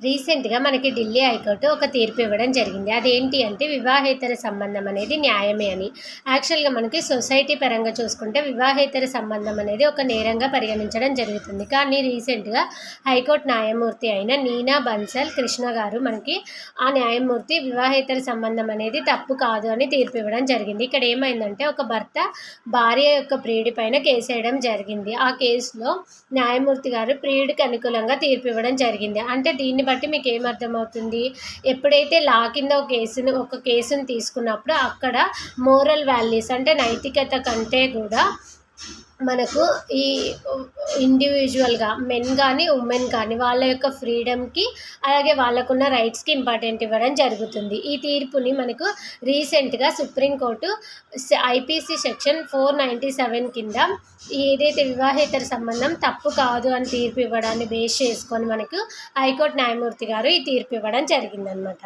రీసెంట్గా మనకి ఢిల్లీ హైకోర్టు ఒక తీర్పు ఇవ్వడం జరిగింది. అదేంటి అంటే వివాహేతర సంబంధం అనేది న్యాయమే అని. యాక్చువల్గా మనకి సొసైటీ పరంగా చూసుకుంటే వివాహేతర సంబంధం అనేది ఒక నేరంగా పరిగణించడం జరుగుతుంది. కానీ రీసెంట్గా హైకోర్టు న్యాయమూర్తి అయిన నీనా బన్సల్ కృష్ణ గారు మనకి ఆ న్యాయమూర్తి వివాహేతర సంబంధం అనేది తప్పు కాదు అని తీర్పు ఇవ్వడం జరిగింది. ఇక్కడ ఏమైందంటే ఒక భర్త భార్య యొక్క ప్రియుడి పైన కేసు వేయడం జరిగింది. ఆ కేసులో న్యాయమూర్తి గారు ప్రియుడికి అనుకూలంగా తీర్పు ఇవ్వడం జరిగింది. అంటే దీన్ని బట్టి మీకు ఏమర్థమవుతుంది? ఎప్పుడైతే లా కింద ఒక కేసును ఒక కేసును తీసుకున్నప్పుడు అక్కడ మోరల్ వాల్యూస్ అంటే నైతికత కంటే కూడా మనకు ఈ ఇండివిజువల్గా మెన్ కానీ ఉమెన్ కానీ వాళ్ళ యొక్క ఫ్రీడమ్కి అలాగే వాళ్ళకున్న రైట్స్కి ఇంపార్టెంట్ ఇవ్వడం జరుగుతుంది. ఈ తీర్పుని మనకు రీసెంట్గా supreme court IPC section four ninety seven కింద ఏదైతే వివాహేతర సంబంధం తప్పు కాదు అని తీర్పు ఇవ్వడాన్ని బేస్ చేసుకొని మనకు హైకోర్టు న్యాయమూర్తి గారు ఈ తీర్పు ఇవ్వడం జరిగిందనమాట